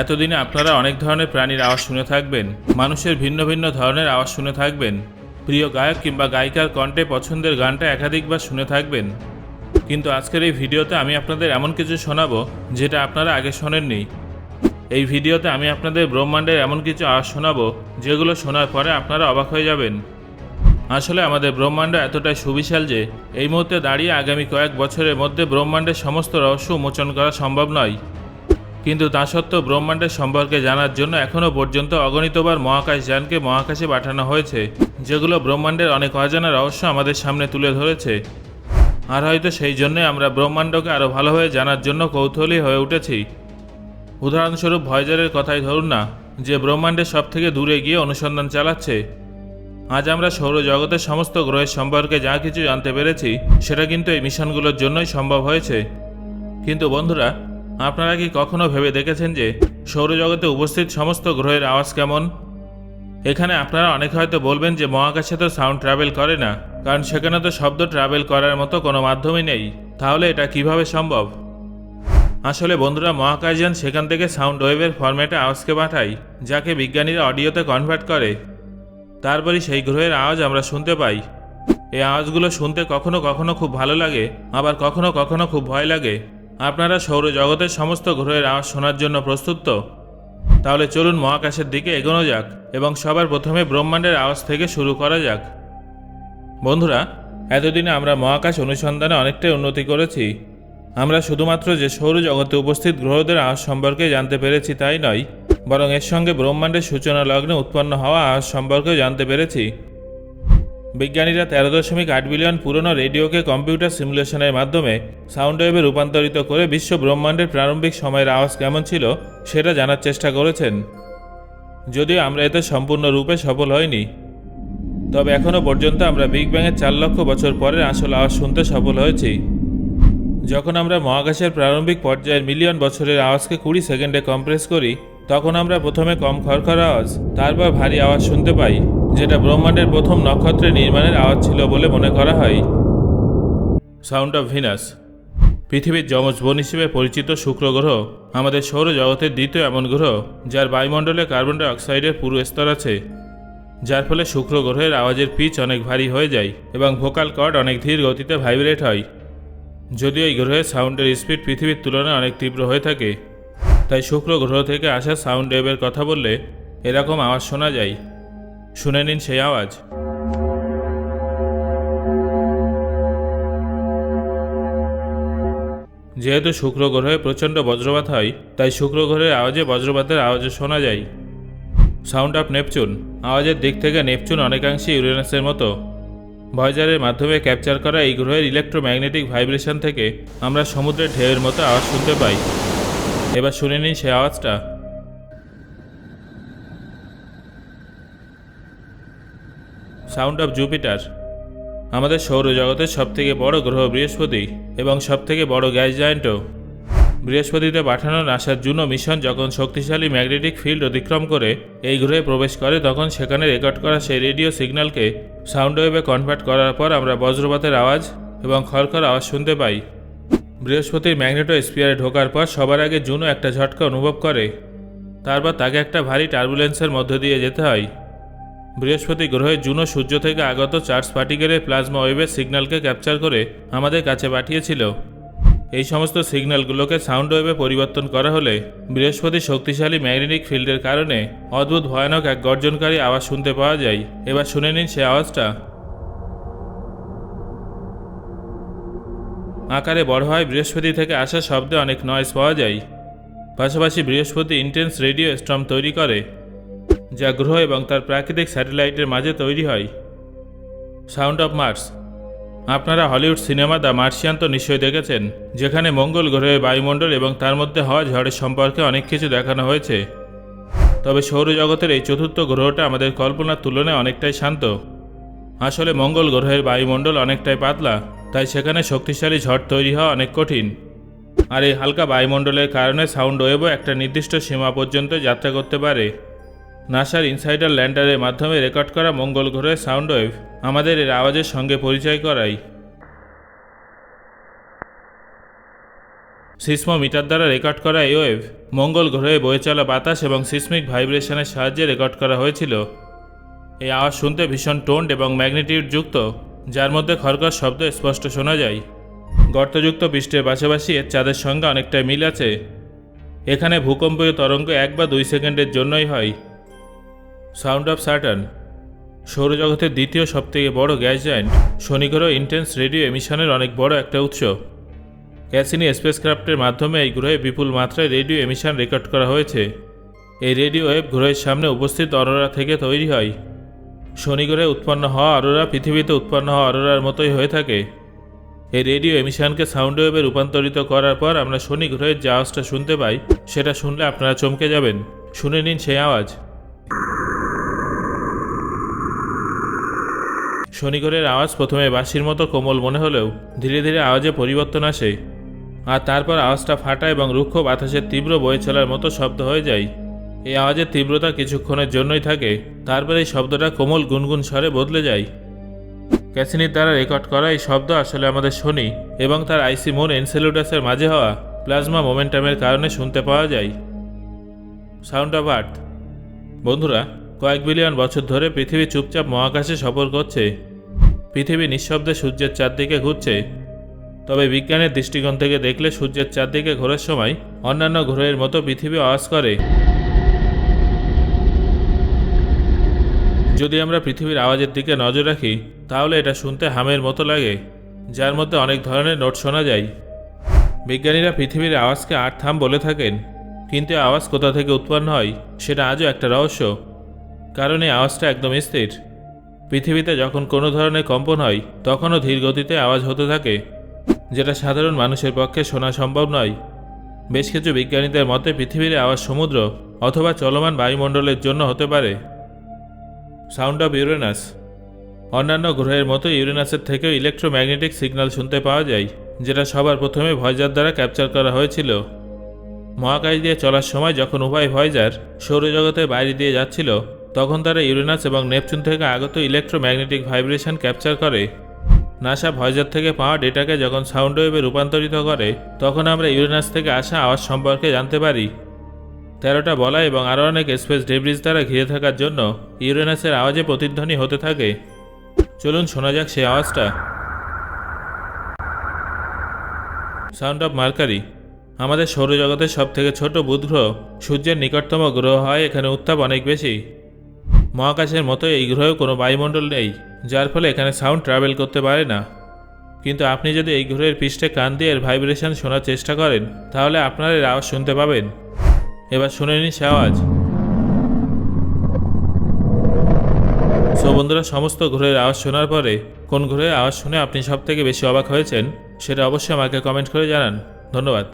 এতদিনে আপনারা অনেক ধরনের প্রাণীর আওয়াজ শুনে থাকবেন, মানুষের ভিন্ন ভিন্ন ধরনের আওয়াজ শুনে থাকবেন। প্রিয় গায়ক কিংবা গায়িকার কণ্ঠে পছন্দের গানটা একাধিকবার শুনে থাকবেন। কিন্তু আজকের এই ভিডিওতে আমি আপনাদের এমন কিছু শোনাবো, যেটা আপনারা আগে শোনেননি। এই ভিডিওতে আমি আপনাদের ব্রহ্মাণ্ডের এমন কিছু আওয়াজ শোনাবো, যেগুলো শোনার পরে আপনারা অবাক হয়ে যাবেন। আসলে আমাদের ব্রহ্মাণ্ড এতটাই সুবিশাল যে, এই মুহূর্তে দাঁড়িয়ে আগামী কয়েক বছরের মধ্যে ব্রহ্মাণ্ডের সমস্ত রহস্য উন্মোচন করা সম্ভব নয়। কিন্তু তা সত্ত্বেও ব্রহ্মাণ্ডের সম্পর্কে জানার জন্য এখনও পর্যন্ত অগণিতবার মহাকাশ যানকে মহাকাশে পাঠানো হয়েছে, যেগুলো ব্রহ্মাণ্ডের অনেক অজানা রহস্য আমাদের সামনে তুলে ধরেছে। আর হয়তো সেই জন্যই আমরা ব্রহ্মাণ্ডকে আরও ভালোভাবে জানার জন্য কৌতূহলী হয়ে উঠেছি। উদাহরণস্বরূপ ভয়েজারের কথাই ধরুন না, যে ব্রহ্মাণ্ডের সব থেকে দূরে গিয়ে অনুসন্ধান চালাচ্ছে। আজ আমরা সৌরজগতের সমস্ত গ্রহের সম্পর্কে যা কিছু জানতে পেরেছি, সেটা কিন্তু এই মিশনগুলোর জন্যই সম্ভব হয়েছে। কিন্তু বন্ধুরা আপনারা কি কখনো ভেবে দেখেছেন যে সৌরজগতে উপস্থিত সমস্ত গ্রহের আওয়াজ কেমন? এখানে আপনারা অনেকে হয়তো বলবেন যে মহাকাশে তো সাউন্ড ট্রাভেল করে না, কারণ সেখানে তো শব্দ ট্রাভেল করার মতো কোনো মাধ্যমই নেই। তাহলে এটা কীভাবে সম্ভব? আসলে বন্ধুরা, মহাকাশযান সেখান থেকে সাউন্ড ওয়েভের ফরম্যাটে আওয়াজকে পাঠায়, যাকে বিজ্ঞানীরা অডিওতে কনভার্ট করে। তারপরই সেই গ্রহের আওয়াজ আমরা শুনতে পাই। এই আওয়াজগুলো শুনতে কখনো কখনো খুব ভালো লাগে, আবার কখনো কখনো খুব ভয় লাগে। আপনারা সৌরজগতের সমস্ত গ্রহের আওয়াজ শোনার জন্য প্রস্তুত তো? তাহলে চলুন মহাকাশের দিকে এগোনো যাক এবং সবার প্রথমে ব্রহ্মাণ্ডের আওয়াজ থেকে শুরু করা যাক। বন্ধুরা, এতদিনে আমরা মহাকাশ অনুসন্ধানে অনেকটাই উন্নতি করেছি। আমরা শুধুমাত্র যে সৌরজগতে উপস্থিত গ্রহদের আওয়াজ সম্পর্কে জানতে পেরেছি তাই নয়, বরং এর সঙ্গে ব্রহ্মাণ্ডের সূচনা লগ্নে উৎপন্ন হওয়া আওয়াজ সম্পর্কেও জানতে পেরেছি। বিজ্ঞানীরা তেরো দশমিক আট বিলিয়ন পুরনো রেডিওকে কম্পিউটার সিমুলেশনের মাধ্যমে সাউন্ড ওয়েভে রূপান্তরিত করে বিশ্ব ব্রহ্মাণ্ডের প্রারম্ভিক সময়ের আওয়াজ কেমন ছিল, সেটা জানার চেষ্টা করেছেন। যদিও আমরা এতে সম্পূর্ণরূপে সফল হইনি। তবে এখনও পর্যন্ত আমরা বিগ ব্যাংয়ের চার লক্ষ বছর পরের আসল আওয়াজ শুনতে সফল হয়েছি। যখন আমরা মহাকাশের প্রারম্ভিক পর্যায়ের মিলিয়ন বছরের আওয়াজকে কুড়ি সেকেন্ডে কম্প্রেস করি, তখন আমরা প্রথমে কম খরখর আওয়াজ, তারপর ভারী আওয়াজ শুনতে পাই। যেটা ব্রহ্মাণ্ডের প্রথম নক্ষত্রের নির্মাণের আওয়াজ ছিল বলে মনে করা হয়। সাউন্ড অফ ভিনাস পৃথিবীর যমজ বোন হিসেবে পরিচিত শুক্র গ্রহ, আমাদের সৌরজগতের দ্বিতীয় এমন গ্রহ, যার বায়ুমণ্ডলে কার্বন ডাই অক্সাইডের পুরো স্তর আছে। যার ফলে শুক্র গ্রহের আওয়াজের পিচ অনেক ভারী হয়ে যায় এবং ভোকাল কর্ড অনেক ধীর গতিতে ভাইব্রেট হয়। যদিও এই গ্রহের সাউন্ডের স্পিড পৃথিবীর তুলনায় অনেক তীব্র হয়ে থাকে। তাই শুক্র গ্রহ থেকে আসা সাউন্ড ওয়েভের কথা বললে এরকম আওয়াজ শোনা যায়। শুনে নিন সেই আওয়াজ। যেহেতু শুক্র গ্রহে প্রচণ্ড বজ্রপাত হয়, তাই শুক্র গ্রহের আওয়াজে বজ্রপাতের আওয়াজও শোনা যায়। Sound of Neptune. আওয়াজের দিক থেকে নেপচুন অনেকাংশে ইউরেনাসের মতো। ভয়েজারের মাধ্যমে ক্যাপচার করা এই গ্রহের ইলেকট্রোম্যাগনেটিক ভাইব্রেশন থেকে আমরা সমুদ্রের ঢেউয়ের মতো আওয়াজ শুনতে পাই। এবার শুনে নিন সে আওয়াজটা। Sound of Jupiter. আমাদের সৌরজগতের সবথেকে বড় গ্রহ বৃহস্পতি এবং সবথেকে বড় গ্যাস জায়েন্টও। বৃহস্পতিতে পাঠানো নাসার জুনো মিশন যখন শক্তিশালী ম্যাগনেটিক ফিল্ড অতিক্রম করে এই গ্রহে প্রবেশ করে, তখন সেখানে রেকর্ড করা সেই রেডিও সিগন্যালকে সাউন্ড ওয়েভে কনভার্ট করার পর আমরা বজ্রপাতের আওয়াজ এবং খড়খড় আওয়াজ শুনতে পাই। বৃহস্পতির ম্যাগনেটো স্পিয়ারে ঢোকার পর সবার আগে জুনো একটা ঝটকা অনুভব করে। তারপর তাকে একটা ভারী টার্বুলেন্সের মধ্য দিয়ে যেতে হয়। বৃহস্পতি গ্রহে জুনো সূর্য থেকে আগত চার্জ পার্টিকেলের প্লাজমা ওয়েভের সিগন্যালকে ক্যাপচার করে আমাদের কাছে পাঠিয়েছিল। এই সমস্ত সিগন্যালগুলোকে সাউন্ড ওয়েভে পরিবর্তন করা হলে বৃহস্পতির শক্তিশালী ম্যাগনেটিক ফিল্ডের কারণে অদ্ভুত, ভয়ানক এক গর্জনকারী আওয়াজ শুনতে পাওয়া যায়। এবার শুনে নিন সে আওয়াজটা। আকারে বড় হয় বৃহস্পতি থেকে আসা শব্দে অনেক নয়েজ পাওয়া যায়। পাশাপাশি বৃহস্পতি ইন্টেন্স রেডিও স্ট্রম তৈরি করে। যা গ্রহ এবং তার প্রাকৃতিক স্যাটেলাইটের মাঝে তৈরি হয়। Sound of Mars. আপনারা হলিউড সিনেমা দ্য মার্শিয়ান তো নিশ্চয়ই দেখেছেন, যেখানে মঙ্গল গ্রহের বায়ুমণ্ডল এবং তার মধ্যে হওয়া ঝড়ের সম্পর্কে অনেক কিছু দেখানো হয়েছে। তবে সৌরজগতের এই চতুর্থ গ্রহটা আমাদের কল্পনার তুলনায় অনেকটাই শান্ত। আসলে মঙ্গল গ্রহের বায়ুমণ্ডল অনেকটাই পাতলা, তাই সেখানে শক্তিশালী ঝড় তৈরি হওয়া অনেক কঠিন। আর এই হালকা বায়ুমণ্ডলের কারণে সাউন্ড ওয়েভও একটা নির্দিষ্ট সীমা পর্যন্ত যাত্রা করতে পারে। নাসার ইনসাইডার ল্যান্ডারের মাধ্যমে রেকর্ড করা মঙ্গল গ্রহের সাউন্ড ওয়েভ আমাদের এর আওয়াজের সঙ্গে পরিচয় করায় সিসমোমিটার দ্বারা রেকর্ড করা এই ওয়েভ মঙ্গল গ্রহে বয়ে চলা বাতাস এবং সিসমিক ভাইব্রেশনের সাহায্যে রেকর্ড করা হয়েছিল। এই আওয়াজ শুনতে ভীষণ টোন্ড এবং ম্যাগনেটিউড যুক্ত, যার মধ্যে খরকর শব্দ স্পষ্ট শোনা যায়। গর্তযুক্ত পৃষ্ঠের পাশাপাশি এর চাঁদের সঙ্গে অনেকটাই মিল আছে। এখানে ভূকম্পীয় তরঙ্গ এক বা দুই সেকেন্ডের জন্যই হয়। সাউন্ড অফ স্যাটার্ন, সৌরজগতের দ্বিতীয় সবথেকে বড় গ্যাস জায়েন্ট শনি গ্রহ ইন্টেন্স রেডিও এমিশনের অনেক বড় একটা উৎস। ক্যাসিনি স্পেসক্রাফটের মাধ্যমে এই গ্রহে বিপুল মাত্রায় রেডিও এমিশন রেকর্ড করা হয়েছে। এই রেডিও ওয়েভ গ্রহের সামনে উপস্থিত অরোরা থেকে তৈরি হয়। শনি গ্রহে উৎপন্ন হওয়া অরোরা পৃথিবীতে উৎপন্ন হওয়া অরোরার মতোই হয়ে থাকে। এই রেডিও এমিশনকে সাউন্ড ওয়েভে রূপান্তরিত করার পর আমরা শনি গ্রহের যে আওয়াজটা শুনতে পাই, সেটা শুনলে আপনারা চমকে যাবেন। শুনে নিন সেই আওয়াজ। শনিগড়ের আওয়াজ প্রথমে বাঁশির মতো কোমল মনে হলেও ধীরে ধীরে আওয়াজে পরিবর্তন আসে। আর তারপর আওয়াজটা ফাটা এবং রুক্ষ বাতাসের তীব্র বয়ে চলার মতো শব্দ হয়ে যায়। এই আওয়াজের তীব্রতা কিছুক্ষণের জন্যই থাকে। তারপর এই শব্দটা কোমল গুনগুন স্বরে বদলে যায়। ক্যাসিনির দ্বারা রেকর্ড করা এই শব্দ আসলে আমাদের শনি এবং তার আইসি মোন এনসেলুডাসের মাঝে হওয়া প্লাজমা মোমেন্টামের কারণে শুনতে পাওয়া যায়। Sound of Earth. বন্ধুরা, কয়েক বিলিয়ন বছর ধরে পৃথিবী চুপচাপ মহাকাশে সফর করছে। পৃথিবী নিঃশব্দে সূর্যের চারদিকে ঘুরছে। তবে বিজ্ঞানের দৃষ্টিকোণ থেকে দেখলে সূর্যের চারদিকে ঘোরার সময় অন্যান্য গ্রহের মতো পৃথিবী আওয়াজ করে। যদি আমরা পৃথিবীর আওয়াজের দিকে নজর রাখি, তাহলে এটা শুনতে হামের মতো লাগে, যার মধ্যে অনেক ধরনের নোট শোনা যায়। বিজ্ঞানীরা পৃথিবীর আওয়াজকে আট থাম বলে থাকেন, কিন্তু আওয়াজ কোথা থেকে উৎপন্ন হয়, সেটা আজও একটা রহস্য, কারণ এই আওয়াজটা একদম স্থির। পৃথিবীতে যখন কোনো ধরনের কম্পন হয়, তখনও ধীর গতিতে আওয়াজ হতে থাকে, যেটা সাধারণ মানুষের পক্ষে শোনা সম্ভব নয়। বেশ কিছু বিজ্ঞানীদের মতে পৃথিবীর আওয়াজ সমুদ্র অথবা চলমান বায়ুমণ্ডলের জন্য হতে পারে। Sound of Uranus. অন্যান্য গ্রহের মতো ইউরেনাসের থেকেও ইলেকট্রোম্যাগনেটিক সিগন্যাল শুনতে পাওয়া যায়, যেটা সবার প্রথমে ভয়জার দ্বারা ক্যাপচার করা হয়েছিল। মহাকাশ দিয়ে চলার সময় যখন উভয় ভয়জার সৌরজগতের বাইরে দিয়ে যাচ্ছিল তখন তারা ইউরেনাস এবং নেপচুন থেকে আগত ইলেকট্রোম্যাগনেটিক ভাইব্রেশন ক্যাপচার করে। নাসা ভয়জার থেকে পাওয়া ডেটাকে যখন সাউন্ড ওয়েভে রূপান্তরিত করে, তখন আমরা ইউরেনাস থেকে আসা আওয়াজ সম্পর্কে জানতে পারি। তেরোটা বলা এবং আরও অনেক স্পেস ডেব্রিজ দ্বারা ঘিরে থাকার জন্য ইউরেনাসের আওয়াজে প্রতিধ্বনি হতে থাকে। চলুন শোনা যাক সেই আওয়াজটা। Sound of Mercury. আমাদের সৌরজগতের সব থেকে ছোট বুধ গ্রহ সূর্যের নিকটতম গ্রহ হয় এখানে উত্তাপ অনেক বেশি। মহাকাশের মতো এই গ্রহেও কোনো বায়ুমণ্ডল নেই, যার ফলে এখানে সাউন্ড ট্রাভেল করতে পারে না। কিন্তু আপনি যদি এই গ্রহের পৃষ্ঠে কান দিয়ে এর ভাইব্রেশন শোনার চেষ্টা করেন, তাহলে আপনারা এর আওয়াজ শুনতে পাবেন। এবার শুনে নিন সে আওয়াজ। সো বন্ধুরা, সমস্ত গ্রহের আওয়াজ শোনার পরে কোন গ্রহের আওয়াজ শুনে আপনি সব থেকে বেশি অবাক হয়েছেন, সেটা অবশ্যই আমাকে কমেন্ট করে জানান। ধন্যবাদ।